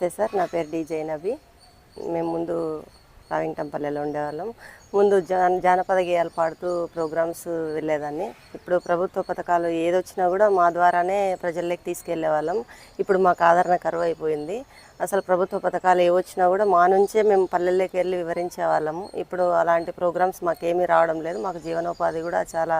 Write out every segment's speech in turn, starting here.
నమస్తే సార్ నా పేరు డీజే నబి మేము ముందు రావింగటంపల్లెలో ఉండేవాళ్ళం. ముందు జాన జానపద గేయాలు పాడుతూ ప్రోగ్రామ్స్ వెళ్ళేదాన్ని. ఇప్పుడు ప్రభుత్వ పథకాలు ఏదొచ్చినా కూడా మా ద్వారానే ప్రజల్లోకి తీసుకెళ్ళే వాళ్ళం ఇప్పుడు మాకు ఆదరణ కరువు అయిపోయింది అసలు ప్రభుత్వ పథకాలు ఏవొచ్చినా వచ్చినా కూడా మా నుంచే మేము పల్లెల్లోకి వెళ్ళి వివరించే వాళ్ళము ఇప్పుడు అలాంటి ప్రోగ్రామ్స్ మాకేమీ రావడం లేదు. మాకు జీవనోపాధి కూడా చాలా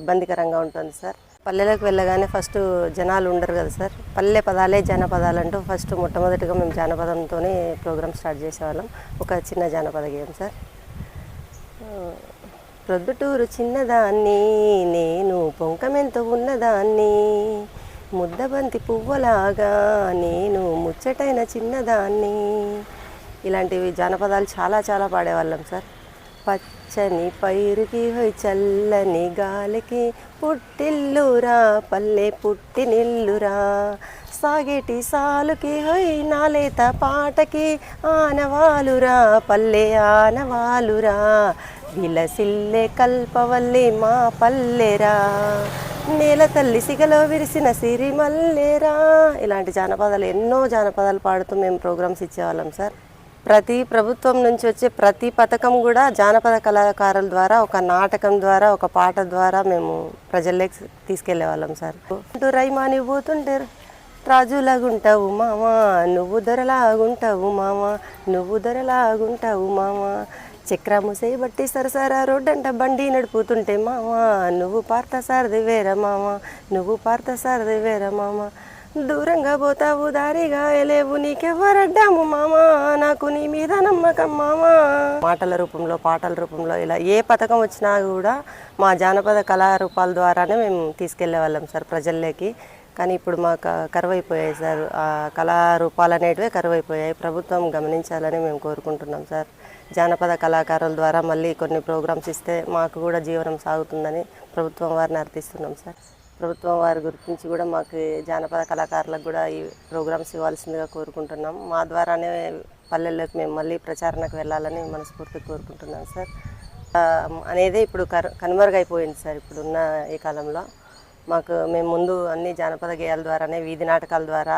ఇబ్బందికరంగా ఉంటుంది సార్. పల్లెలకు వెళ్ళగానే ఫస్ట్ జనాలు ఉండరు కదా సార్. పల్లె పదాలే జానపదాలు అంటూ ఫస్ట్ మొట్టమొదటిగా మేము జానపదంతోనే ప్రోగ్రామ్ స్టార్ట్ చేసేవాళ్ళం. ఒక చిన్న జానపద గేయం సార్. ప్రొద్దుటూరు చిన్నదాన్ని నేను పొంకమెంత ఉన్నదాన్ని ముద్దబంతి పువ్వులాగా నేను ముచ్చటైన చిన్నదాన్ని. ఇలాంటివి జానపదాలు చాలా చాలా పాడేవాళ్ళం సార్. పచ్చని పైరుకి హోయ్ చల్లని గాలికి పుట్టిల్లురా పల్లె పుట్టినిల్లురా. సాగేటి సాలుకి హోయ్ నాలేత పాటకి ఆనవాలురా పల్లె ఆనవాలురా. విలసిల్లే కల్పవల్లి మా పల్లెరా. నేల తల్లి సిగలో విరిసిన సిరిమల్లేరా. ఇలాంటి జానపదాలు ఎన్నో జానపదాలు పాడుతూ మేము ప్రోగ్రామ్స్ ఇచ్చేవాళ్ళం సార్. ప్రతి ప్రభుత్వం నుంచి వచ్చే ప్రతి పథకం కూడా జానపద కళాకారుల ద్వారా ఒక నాటకం ద్వారా ఒక పాట ద్వారా మేము ప్రజల్లోకి తీసుకెళ్ళే వాళ్ళం సార్ అంటూ రైమాని పోతుంటే రాజులాగుంటావు మామా నువ్వు దొరలాగుంటావు మామా నువ్వు దొరలాగుంటావు మామా. చక్రము చేయబట్టి సరసరా రోడ్డంట బండి నడుపుతుంటే మామా నువ్వు పార్త సారది వేరా మామా నువ్వు పార్త సారది వేరా మామ. దూరంగా పోతావు దారిగా లేవు నీకెవ్వరడ్డాము మామా నాకు నీ మీద నమ్మకం మామా. మాటల రూపంలో పాటల రూపంలో ఇలా ఏ పథకం వచ్చినా కూడా మా జానపద కళారూపాల ద్వారానే మేము తీసుకెళ్ళే వాళ్ళం సార్ ప్రజల్లోకి. కానీ ఇప్పుడు మాకు కరువైపోయాయి సార్. ఆ కళారూపాలు అనేటివే కరువైపోయాయి. ప్రభుత్వం గమనించాలని మేము కోరుకుంటున్నాం సార్. జానపద కళాకారుల ద్వారా మళ్ళీ కొన్ని ప్రోగ్రామ్స్ ఇస్తే మాకు కూడా జీవనం సాగుతుందని ప్రభుత్వం వారిని అర్థిస్తున్నాం సార్. ప్రభుత్వం వారి గురించి కూడా మాకు జానపద కళాకారులకు కూడా ఈ ప్రోగ్రామ్స్ ఇవ్వాల్సిందిగా కోరుకుంటున్నాం. మా ద్వారానే పల్లెల్లోకి మేము మళ్ళీ ప్రచారణకు వెళ్ళాలని మనస్ఫూర్తిగా కోరుకుంటున్నాం సార్. అనేది ఇప్పుడు కనుమరుగైపోయింది సార్ ఇప్పుడున్న ఈ కాలంలో. మాకు మేము ముందు అన్ని జానపద గేయాల ద్వారానే వీధి నాటకాల ద్వారా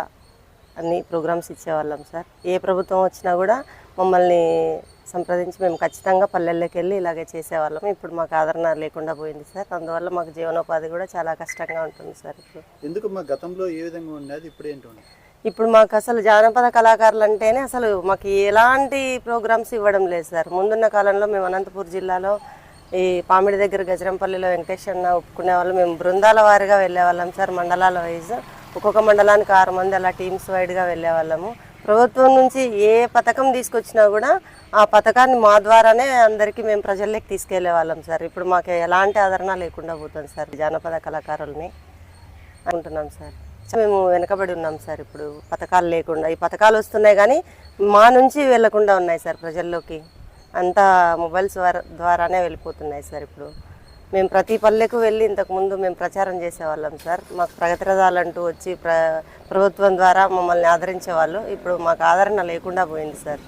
అన్ని ప్రోగ్రామ్స్ ఇచ్చేవాళ్ళం సార్. ఏ ప్రభుత్వం వచ్చినా కూడా మమ్మల్ని సంప్రదించి మేము ఖచ్చితంగా పల్లెల్లోకి వెళ్ళి ఇలాగే చేసేవాళ్ళం. ఇప్పుడు మాకు ఆదరణ లేకుండా పోయింది సార్. అందువల్ల మాకు జీవనోపాధి కూడా చాలా కష్టంగా ఉంటుంది సార్ ఇప్పుడు. ఎందుకు మా గతంలో ఏ విధంగా ఉండేది? ఇప్పుడు ఏంటి ఇప్పుడు మాకు అసలు జానపద కళాకారులు అంటేనే అసలు మాకు ఎలాంటి ప్రోగ్రామ్స్ ఇవ్వడం లేదు సార్. ముందున్న కాలంలో మేము అనంతపూర్ జిల్లాలో ఈ పామిడి దగ్గర గజరంపల్లిలో వెంకటేశ్వర ఒప్పుకునే వాళ్ళు మేము బృందాల వారిగా వెళ్ళేవాళ్ళం సార్ మండలాల వైజ్. ఒక్కొక్క మండలానికి ఆరు మంది అలా టీమ్స్ వైడ్గా వెళ్ళేవాళ్ళము. ప్రభుత్వం నుంచి ఏ పథకం తీసుకొచ్చినా కూడా ఆ పథకాన్ని మా ద్వారానే అందరికీ మేము ప్రజల్లోకి తీసుకెళ్ళే వాళ్ళం సార్. ఇప్పుడు మాకు ఎలాంటి ఆదరణ లేకుండా పోతుంది సార్ జానపద కళాకారుల్ని అనుకుంటున్నాం సార్. మేము వెనకబడి ఉన్నాం సార్ ఇప్పుడు పథకాలు లేకుండా. ఈ పథకాలు వస్తున్నాయి కానీ మా నుంచి వెళ్ళకుండా ఉన్నాయి సార్ ప్రజల్లోకి. అంతా మొబైల్స్ ద్వారానే వెళ్ళిపోతున్నాయి సార్ ఇప్పుడు. మేము ప్రతి పల్లెకు వెళ్ళి ఇంతకుముందు మేము ప్రచారం చేసేవాళ్ళం సార్. మాకు ప్రగతి రథాలు అంటూ వచ్చి ప్ర ప్రభుత్వం ద్వారా మమ్మల్ని ఆదరించేవాళ్ళు. ఇప్పుడు మాకు ఆదరణ లేకుండా పోయింది సార్.